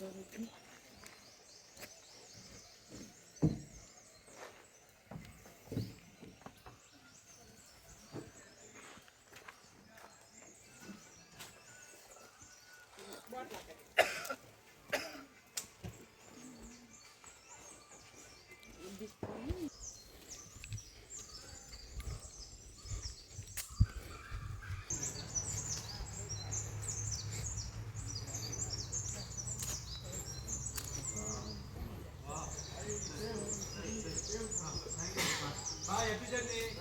জড়িয়ে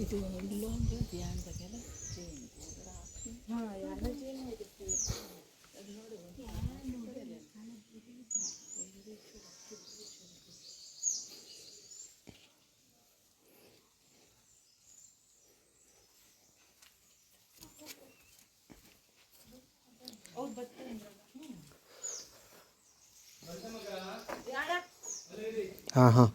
ಇದು ಇಲ್ಲೊಂದು ಧ್ಯಾನದಾಗೆಲ್ಲ ಹಾಂ ಎಲ್ಲ ಹಾಂ ಹಾಂ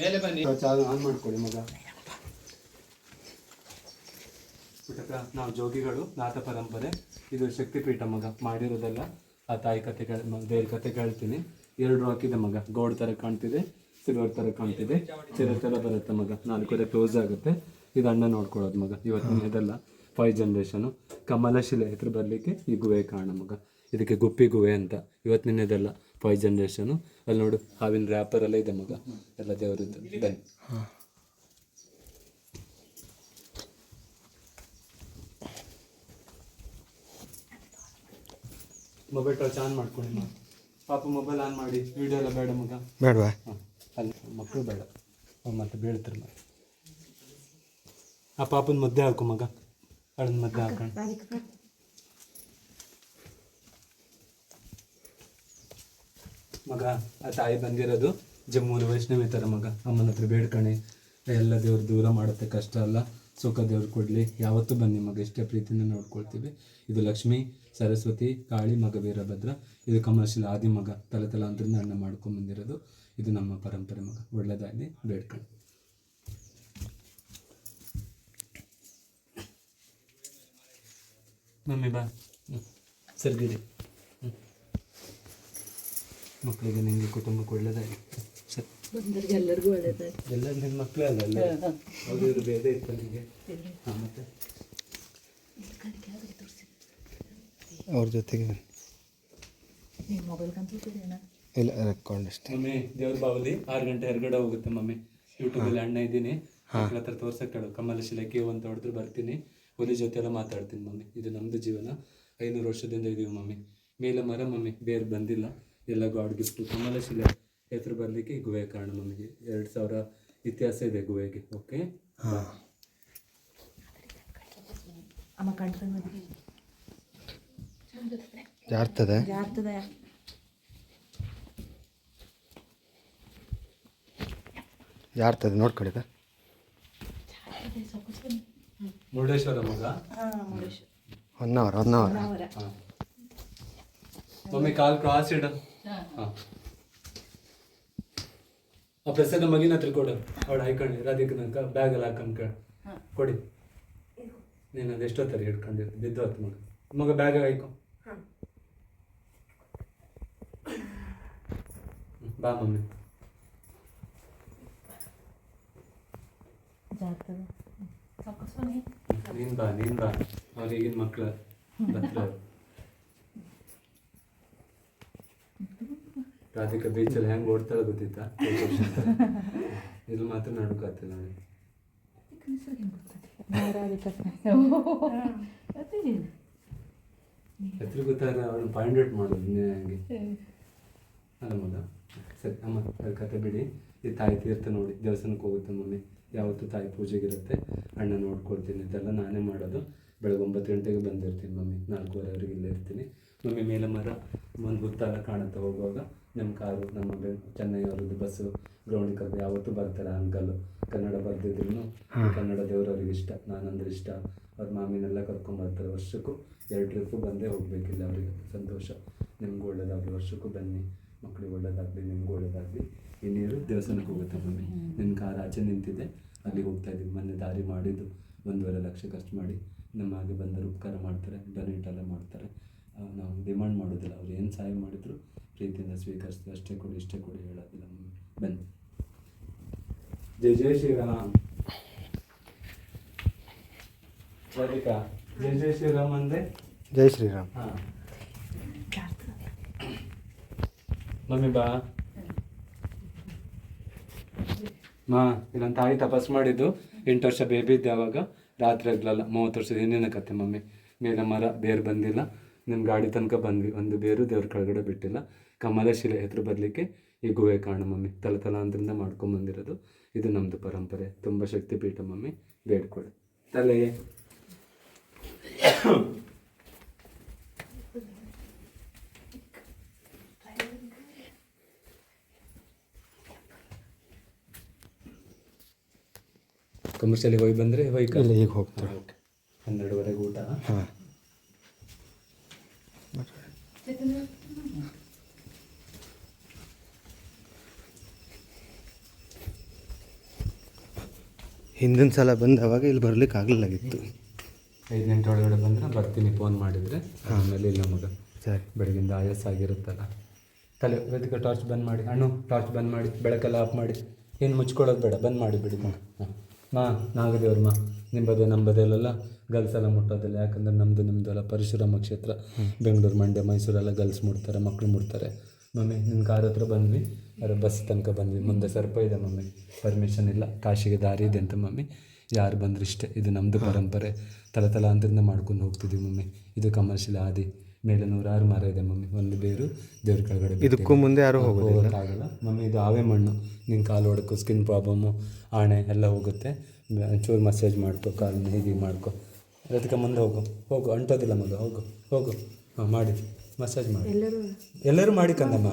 ಮೇಲೆ ಬನ್ನಿ. ಆನ್ ಮಾಡ್ಕೊಳ್ಳಿ ಮಗ. ನಾವು ಜೋಗಿಗಳು, ನಾಥ ಪರಂಪರೆ, ಇದು ಶಕ್ತಿಪೀಠ ಮಗ. ಮಾಡಿರೋದೆಲ್ಲ ಆ ತಾಯಿ ಕತೆ ಕೇಳ ದೇವ್ರ ಕತೆ ಕೇಳ್ತೀನಿ ಎರಡು ಹಾಕಿದೆ ಮಗ. ಗೋಲ್ಡ್ ತರ ಕಾಣ್ತಿದೆ, ಸಿಲ್ವರ್ ತರ ಕಾಣ್ತಿದೆ ಚಿರ ಥರ ಬರುತ್ತೆ ಮಗ. ನಾಲ್ಕು ಕ್ಲೋಸ್ ಆಗುತ್ತೆ. ಇದು ಅಣ್ಣ ನೋಡ್ಕೊಳ್ಳೋದು ಮಗ. ಇವತ್ತಿನ ಇದೆಲ್ಲ. ಫೈವ್ ಜನ್ರೇಷನು ಕಮಲಶಿಲೆ ಹೆಸರು ಬರಲಿಕ್ಕೆ ಈ ಗುಹೆ ಕಾರಣ ಮಗ. ಇದಕ್ಕೆ ಗುಪ್ಪಿ ಗುಹೆ ಅಂತ. ಇವತ್ತು ಇದೆಲ್ಲ ಫೈವ್ ಜನ್ರೇಷನು ಅಲ್ಲಿ ನೋಡು ಹಾವಿನ ರ್ಯಾಪರ್ ಎಲ್ಲ ಇದೆ ಮಗ. ಎಲ್ಲ ದೇವರದ್ದು. ಬನ್ನಿ. ಮೊಬೈಲ್ ಟಚ್ ಆನ್ ಮಾಡ್ಕೊಳ್ಳಿ ಪಾಪ ಮೊಬೈಲ್ ಆನ್ ಮಾಡಿ. ವಿಡಿಯೋ ಎಲ್ಲ ಬೇಡ ಮಗ. ಬೇಡವಾ? ಅಲ್ಲಿ ಮಕ್ಕಳು ಬೇಡ. ಮತ್ತೆ ಬೀಳ್ತಾರೆ ಮಗ. ಆ ಪಾಪನ ಮದ್ದೆ ಹಾಕು ಮಗ. ಅಳನ ಮಗ ಹಾಕೊಂಡು ಮಗ ಆ ತಾಯಿ ಬಂದಿರೋದು ಜಮ್ಮೂರು ವೈಷ್ಣವಿ ಥರ ಮಗ. ಅಮ್ಮನ ಹತ್ರ ಬೇಡ್ಕಣೆ. ಎಲ್ಲ ದೇವ್ರು ದೂರ ಮಾಡುತ್ತೆ ಕಷ್ಟ ಅಲ್ಲ. ಸುಖ ದೇವ್ರು ಕೊಡಲಿ. ಯಾವತ್ತೂ ಬನ್ನಿ ಮಗ ಇಷ್ಟೇ ಪ್ರೀತಿಯಿಂದ ನೋಡ್ಕೊಳ್ತೀವಿ. ಇದು ಲಕ್ಷ್ಮಿ ಸರಸ್ವತಿ ಕಾಳಿ ಮಗ ವೀರಭದ್ರ. ಇದು ಕಮರ್ಷಿಯಲ್ ಆದಿ ಮಗ ತಲೆ ತಲಾಂತರದಿಂದ ಅಣ್ಣ ಮಾಡ್ಕೊಂಡ್ ಬಂದಿರೋದು. ಇದು ನಮ್ಮ ಪರಂಪರೆ ಮಗ. ಒಳ್ಳೆಯದಾಗಲಿ ಬೇಡ್ಕಣಿ. ಮಮ್ಮಿ ಬಾ. ಹ್ಮ್. ಮಕ್ಕಳಿಗೆ ನಿಮಗೆ ಕುಟುಂಬಕ್ಕೆ ಒಳ್ಳೆದಾಗಿ ಸರ್. ಬಂದವ್ರಿಗೆ ಎಲ್ಲರಿಗೂ ಒಳ್ಳೇದಾಯ್ತು ಎಲ್ಲ ನಿಮ್ಮ ಮಕ್ಕಳೇ ಅಲ್ಲ ಎಲ್ಲ ಅವ್ರು ಇವ್ರು ಭೇದ ಇತ್ತು ನಿಮಗೆ ಹಾಂ ಮತ್ತೆ? ಅವ್ರ ಜೊತೆಗೆ. ಇಲ್ಲ ರೆಕಾರ್ಡ್ ಅಷ್ಟೇ. ಮಮ್ಮಿ ದೇವ್ರ ಬಾವಲಿ ಆರು ಗಂಟೆ ಹೊರಗಡೆ ಹೋಗುತ್ತೆ ಮಮ್ಮಿ. ಯೂಟ್ಯೂಬಲ್ಲಿ ಅಣ್ಣ ಇದ್ದೀನಿ. ಮಕ್ಳ ಹತ್ರ ತೋರ್ಸಕ್ಕೆ ಹೇಳು. ಕಮಲ ಶಿಲೆ ಅಂತ ಹೊಡೆದ್ರು ಬರ್ತೀನಿ. ಹುಲಿ ಜೊತೆ ಎಲ್ಲ ಮಾತಾಡ್ತೀನಿ ಮಮ್ಮಿ. ಇದು ನಮ್ಮದು ಜೀವನ. ಐನೂರು ವರ್ಷದಿಂದ ಇದೀವಿ ಮಮ್ಮಿ. ಮೇಲೆ ಮರ ಮಮ್ಮಿ. ಬೇರೆ ಬಂದಿಲ್ಲ. ಎಲ್ಲ ಗಾಡ್ ಗಿಫ್ಟು. ಕಮಲ ಶಿಲೆ ಹೆಸರು ಬರಲಿಕ್ಕೆ ಗುಹೆ ಕಾರಣ ಮಮ್ಮಿಗೆ. ಎರಡು ಸಾವಿರ ಇತಿಹಾಸ ಇದೆ ಗುಹೆಗೆ. ಓಕೆ? ಜಾರ್ತದೆ? ಯಾರ್ತದ ಜಾರ್ತದೆ. ನೋಡ್ಕೊಡಿದ ಮುರುಡೇಶ್ವರ ಮಗ. ಒನ್ ಅವರ್ ಒನ್ ಅವರ್ ಹಾಂ. ಮಮ್ಮಿ ಕಾಲ್ ಕ್ರಾಸ್ ಇಡ. ಹಾಂ. ಆ ಪ್ರಸಾದ ಮಗಿನ ಹತ್ರ ಕೊಡು. ಅವಳು ಹಾಕೊಂಡು ರಾಧಿಕ ನಂಕ ಬ್ಯಾಗಲ್ಲಿ ಹಾಕೊಂಡು ಕೇಳ. ಕೊಡಿ. ನೀನು ಅದು ಎಷ್ಟೊತ್ತರ ಹಿಡ್ಕೊಂಡಿರ್ತಿ ಬಿದ್ದು ಹೊತ್ತು ಮಗ ಮಗ ಬ್ಯಾಗ್ ಹಾಕೊ. ಹ್ಮ್, ಬಾ ಮಮ್ಮಿ. ಜಾರ್ತದ ನೀನ್ ಬಾ ನೀನ್ ಬಾ. ಅವ್ರು ಈಗಿನ ಮಕ್ಳು ರಾಧಿಕಾ ಬೀಚಲ್ಲಿ ಹೆಂಗೆ ಓಡ್ತಾಳೆ ಗೊತ್ತಿತ್ತಾ? ಇಲ್ಲಿ ಮಾತ್ರ ನಡುಕಾತಿ ನನಗೆ ಹೆಸರು ಗೊತ್ತಾಗ ಅವಳು ಪಾಯಿಂಟ್ ಔಟ್ ಮಾಡೋದು ಹಂಗೆ. ಅಲ್ಲ ಮಗ. ಸರಿ, ಅಮ್ಮ ಕತೆ ಬಿಡಿ. ಈ ತಾಯಿ ತೀರ್ಥ ನೋಡಿ, ದೇವಸ್ಥಾನಕ್ಕೆ ಹೋಗುತ್ತೆ ಮಮ್ಮಿ ಯಾವತ್ತು ತಾಯಿ ಪೂಜೆಗಿರುತ್ತೆ ಅಣ್ಣ ನೋಡ್ಕೊಳ್ತೀನಿ ಇದೆಲ್ಲ ನಾನೇ ಮಾಡೋದು. ಬೆಳಗ್ಗೆ ಒಂಬತ್ತು ಗಂಟೆಗೆ ಬಂದಿರ್ತೀನಿ ಮಮ್ಮಿ. ನಾಲ್ಕೂವರೆವರೆಗೆ ಇಲ್ಲೇ ಇರ್ತೀನಿ. ಮಮ್ಮಿ ಮೇಲೆ ಮರ ಒಂದು ಹುತ್ತೆಲ್ಲ ಕಾಣುತ್ತೆ ಹೋಗುವಾಗ. ನಮ್ಮ ಕಾರು ನಮ್ಮ ಚೆನ್ನೈ ಅವ್ರದ್ದು ಬಸ್ಸು ಗ್ರೌಂಡ್ ಕರೆದು. ಯಾವತ್ತೂ ಬರ್ತಾರೆ ಅಂಕಲು. ಕನ್ನಡ ಬರೆದಿದ್ರು ಕನ್ನಡ ದೇವರವ್ರಿಗೆ ಇಷ್ಟ ನಾನಂದ್ರೆ ಇಷ್ಟ. ಅವ್ರ ಮಾಮಿನೆಲ್ಲ ಕರ್ಕೊಂಬರ್ತಾರೆ ವರ್ಷಕ್ಕೂ. ಎರಡು ಟ್ರಿಪ್ಪು ಬಂದೇ ಹೋಗ್ಬೇಕಿಲ್ಲ ಅವರಿಗೆ. ಸಂತೋಷ. ನಿಮ್ಗೆ ಒಳ್ಳೇದಾಗಲಿ. ವರ್ಷಕ್ಕೂ ಬನ್ನಿ. ಮಕ್ಕಳಿಗೆ ಒಳ್ಳೇದಾಗಲಿ ನಿಮ್ಗೆ ಒಳ್ಳೇದಾಗಲಿ. ಈ ನೀರು ದೇವಸ್ಥಾನಕ್ಕೆ ಹೋಗುತ್ತೆ ಮಮ್ಮಿ. ನಿಮ್ಮ ಕಾರ್ ಆಚೆ ನಿಂತಿದೆ ಅಲ್ಲಿಗೆ ಹೋಗ್ತಾ ಇದ್ದೀವಿ ಮೊನ್ನೆ ದಾರಿ ಮಾಡಿದ್ದು. ಒಂದೂವರೆ ಲಕ್ಷ ಖರ್ಚು ಮಾಡಿ ನಮ್ಮ ಹಾಗೆ ಬಂದರು ಉಪಕಾರ ಮಾಡ್ತಾರೆ ಡೊನೇಟ್ ಎಲ್ಲ ಮಾಡ್ತಾರೆ. ನಾವು ಡಿಮಾಂಡ್ ಮಾಡೋದಿಲ್ಲ ಅವ್ರು ಏನು ಸಹಾಯ ಮಾಡಿದ್ರು ಪ್ರೀತಿಯಿಂದ ಸ್ವೀಕರಿಸ್ತೀವಿ. ಅಷ್ಟೇ ಕೊಡಿ ಇಷ್ಟೇ ಕೊಡಿ ಹೇಳೋದಿಲ್ಲ ಮಮ್ಮಿ. ಬನ್ನಿ. ಜೈ ಜೈ ಶ್ರೀರಾಮ್. ರಾಧಿಕಾ ಜೈ ಜೈ ಶ್ರೀರಾಮ್ ಅಂದೆ? ಜೈ ಶ್ರೀರಾಮ್. ಹಾಂ. ಮಮ್ಮಿ ಬಾ. ಮಾ, ಇಲ್ಲೊಂದು ತಾಯಿ ತಪಸ್ ಮಾಡಿದ್ದು. ಎಂಟು ವರ್ಷ ಬೇಬಿ ಇದ್ದೆ ಅವಾಗ. ರಾತ್ರಿ ಆಗ್ಲಲ್ಲ, ಮೂವತ್ತು ವರ್ಷದ ಹಿಂದಿನ ಕತೆ ಮಮ್ಮಿ. ಮೇಲೆ ಮರ, ಬೇರು ಬಂದಿಲ್ಲ. ನಿಮ್ಮ ಗಾಡಿ ತನಕ ಬಂದ್ವಿ. ಒಂದು ಬೇರು ದೇವ್ರ ಕೆಳಗಡೆ ಬಿಟ್ಟಿಲ್ಲ. ಕಮಲ ಶಿಲೆ ಹೆಸರು ಬರಲಿಕ್ಕೆ ಈ ಗುಹೆ ಕಾಣು ಮಮ್ಮಿ. ತಲ ತಲಾಂತರಿಂದ ಮಾಡ್ಕೊಂಬಂದಿರೋದು ಇದು ನಮ್ಮದು ಪರಂಪರೆ. ತುಂಬ ಶಕ್ತಿಪೀಠ ಮಮ್ಮಿ. ಬೇಡ್ಕೊಳ್ಳಿ. ತಲೆ. ಕಮರ್ಷಿಯಲಿಗೆ ಹೋಗಿ ಬಂದರೆ ವೆಹಿಕಲ್ ಈಗ ಹೋಗ್ತಾರೆ. ಓಕೆ. ಹನ್ನೆರಡುವರೆಗೆ ಊಟ? ಹಾಂ. ಹಿಂದಿನ ಸಲ ಬಂದವಾಗ ಇಲ್ಲಿ ಬರ್ಲಿಕ್ಕೆ ಆಗಲಿಲ್ಲಾಗಿತ್ತು ಐದು ಗಂಟೆ ಒಳಗಡೆ ಬಂದ್ರೆ ಬರ್ತೀನಿ ಫೋನ್ ಮಾಡಿದರೆ. ಆಮೇಲೆ ಇಲ್ಲ ಮಗ. ಸರಿ. ಬೆಳಗಿಂದ ಆಯಾಸ ಆಗಿರುತ್ತಲ್ಲ. ತಲೆ ವೇದಿಕೆ ಟಾರ್ಚ್ ಬಂದ್ ಮಾಡಿ. ಹಣ್ಣು ಟಾರ್ಚ್ ಬಂದ್ ಮಾಡಿ. ಬೆಳಕೆಲ್ಲ ಆಫ್ ಮಾಡಿ. ಏನು ಮುಚ್ಕೊಳ್ಳೋದು ಬೇಡ ಬಂದ್ ಮಾಡಿ ಬಿಡಿ ಮಗ. ಹಾಂ. ಮಾ ನಾಗದೇವ್ರ ಮಾ, ನಂಬದೇ ನಂಬದೆಲ್ಲ ಗರ್ಲ್ಸ್ ಎಲ್ಲ ಮುಟ್ಟೋದಿಲ್ಲ. ಯಾಕಂದ್ರೆ ನಮ್ಮದು ನಿಮ್ಮದೆಲ್ಲ ಪರಶುರಾಮ ಕ್ಷೇತ್ರ. ಬೆಂಗಳೂರು, ಮಂಡ್ಯ, ಮೈಸೂರೆಲ್ಲ ಗಲ್ಸ್ ಮುಡ್ತಾರೆ ಮಕ್ಕಳು ಮುಡ್ತಾರೆ ಮಮ್ಮಿ ನಿಮ್ಮ ಕಾರ್ ಹತ್ರ ಬಂದ್ವಿ. ಅದ್ರ ಬಸ್ ತನಕ ಬಂದ್ವಿ. ಮುಂದೆ ಸರ್ಪ ಇದೆ ಮಮ್ಮಿ. ಪರ್ಮಿಷನ್ ಇಲ್ಲ. ಕಾಶಿಗೆ ದಾರಿ ಇದೆ ಅಂತ ಮಮ್ಮಿ. ಯಾರು ಬಂದ್ರೆ ಇಷ್ಟೇ. ಇದು ನಮ್ಮದು ಪರಂಪರೆ. ತಲೆ ತಲಾಂತರಿಂದ ಮಾಡ್ಕೊಂಡು ಹೋಗ್ತಿದ್ವಿ ಮಮ್ಮಿ. ಇದು ಕಮರ್ಷಿಯಲ್ ಆದಿ ಮೇಲೆ ನೂರಾರು ಮರ ಇದೆ ಮಮ್ಮಿ. ಒಂದು ಬೇರು ದೇವ್ರ ಕೆಳಗಡೆ ಇದಕ್ಕೂ ಮುಂದೆ ಯಾರು ಹೋಗೋದಿಲ್ಲ. ಹೋಗೋಕ್ಕಾಗಲ್ಲ. ಮಮ್ಮಿ ಇದು ಆವೆ ಮಣ್ಣು. ನಿನ್ನ ಕಾಲು ಹೊಡಕು ಸ್ಕಿನ್ ಪ್ರಾಬ್ಲಮ್ಮು ಆಣೆ ಎಲ್ಲ ಹೋಗುತ್ತೆ. ಚೂರು ಮಸಾಜ್ ಮಾಡ್ಕೊ ಕಾಲು ಹೀಗೆ ಮಾಡ್ಕೋ. ಅದಕ್ಕೆ ಮುಂದೆ ಹೋಗು. ಹೋಗು ಅಂಟೋದಿಲ್ಲ ಮಗು. ಹೋಗು ಹೋಗು. ಹಾಂ ಮಾಡಿ. ಮಸಾಜ್ ಮಾಡಿ. ಎಲ್ಲರೂ? ಮಾಡಿ ಕಂದಮ್ಮ.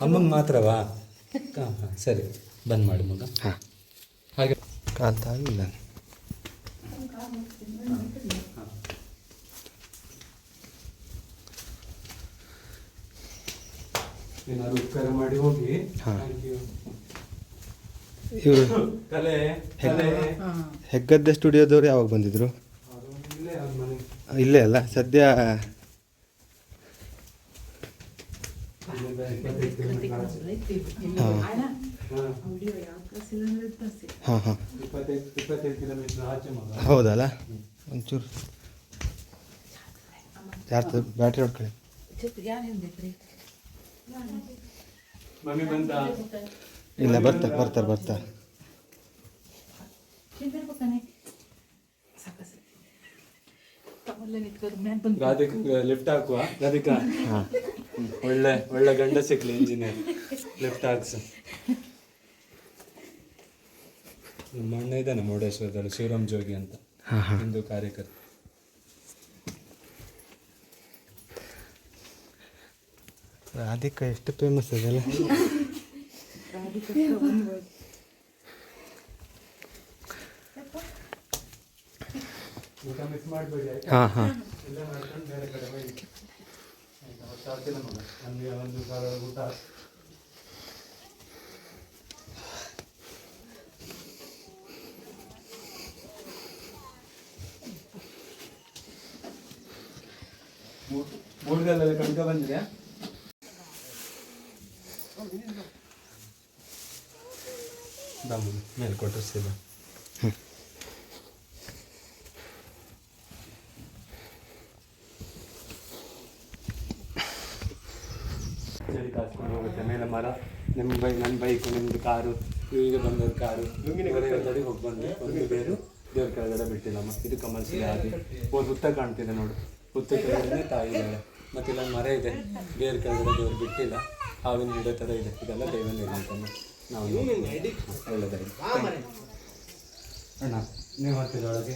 ಅಮ್ಮಂಗೆ ಮಾತ್ರವಾ? ಹಾಂ ಹಾಂ ಸರಿ. ಬಂದ್ ಮಾಡಿ ಮಗ. ಹಾಂ. ಹಾಗೆ. ಕಾಲ್ ತಾಗಿಲ್ಲ ಏನಾದ್ರು ಉಪಕಾರ ಮಾಡಿ ಹೋಗಿ. ಹಾಂ. Thank you. ಇವರು ಕಲೆ ಕಲೆ. ಹೆಗ್ಗದ್ದೆ ಸ್ಟುಡಿಯೋದವ್ರು ಯಾವಾಗ ಬಂದಿದ್ರು? ಇಲ್ಲೇ ಅಲ್ಲ ಸದ್ಯ. ಹಾಂ. ಹಾ. ಹೌದಲ್ಲ? ಒಂಚೂರು ಬ್ಯಾಟ್ರಿ ಹೊಡ್ಕೊಳ್ಳಿ. ಮಮ್ಮಿ ಬಂದ. ಇಲ್ಲ ಬರ್ತಾರೆ ಬರ್ತಾರೆ ಬರ್ತಾರೆ ರಾಧಿಕಾ ಲಿಫ್ಟ್ ಹಾಕುವ? ರಾಧಿಕಾ. ಹಾಂ. ಒಳ್ಳೆ ಒಳ್ಳೆ ಗಂಡ ಸಿಕ್ಲಿ ಇಂಜಿನಿಯರ್ ಲಿಫ್ಟ್ ಹಾಕ್ಸು. ನಮ್ಮ ಅಣ್ಣ ಇದ್ದಾನೆ ಮುರುಡೇಶ್ವರದಲ್ಲಿ ಶಿವರಾಮ್ ಜೋಗಿ ಅಂತ. ಹಿಂದೂ ಕಾರ್ಯಕರ್ತ. ರಾಧಿಕಾ ಎಷ್ಟು ಫೇಮಸ್ ಅದಲ್ಲ? ಹಾಂ ಹಾಂ. ಇಲ್ಲೇ ಮಾಡ್ಕೊಂಡು ಬೇರೆ ಕಡೆ ಹೋಗಿ ಆಯ್ತಾ ಗೊತ್ತಾಗ್ತಿಲ್ಲ ಮಗ ನಮಗೆ ಒಂದು ಸಾವಿರ ಊಟ ಮೂಡ್ಗಲ್ಲೆಲ್ಲ ಕಣ್ಕ ಬಂದಿದ್ಯಾ ದಮ್ ಮೇಲೆ ಕೊಟ್ಟರು ಸೀದಾ ಚಳಿ ಕಾಸ್ಕೊಂಡು ಹೋಗುತ್ತೆ. ಮೇಲೆ ಮರ ನಿಮ್ಮ ಬೈ ನನ್ನ ಬೈಕು ನಿಮ್ಮದು ಕಾರು ಇವಿಗೆ ಬಂದದ್ದು ಕಾರು. ತಡಿ ಹೋಗಿ ಬಂದು ಒಂದು ಬೇರು ದೇವ್ರ ಕೆಳಗಡೆ ಬಿಟ್ಟಿಲ್ಲಮ್ಮ ಇದು ಕಮರ್ಷಿಯಲ್ ಆಗಿ ಒಂದು ಹುತ್ತ ಕಾಣ್ತಿದೆ ನೋಡು. ಹುತ್ತ ಕೆಳಗಡೆ ತಾಯಿ ಇದ್ದಾಳೆ. ಮತ್ತೆ ಇಲ್ಲೊಂದು ಮರ ಇದೆ. ಬೇರೆ ಕೆಳಗಡೆ ದೇವ್ರು ಬಿಟ್ಟಿಲ್ಲ. ಹಾವಿನ ಗಿಡ ಥರ ಇದೆ. ಇದೆಲ್ಲ ದೈವನ ಇಲ್ಲ ಅಂತಂದು ನಾವು ಒಳ್ಳೆದಾಗಿದೆ ಅಣ್ಣ ನೀವು ಹತ್ತಿರ ಒಳಗೆ?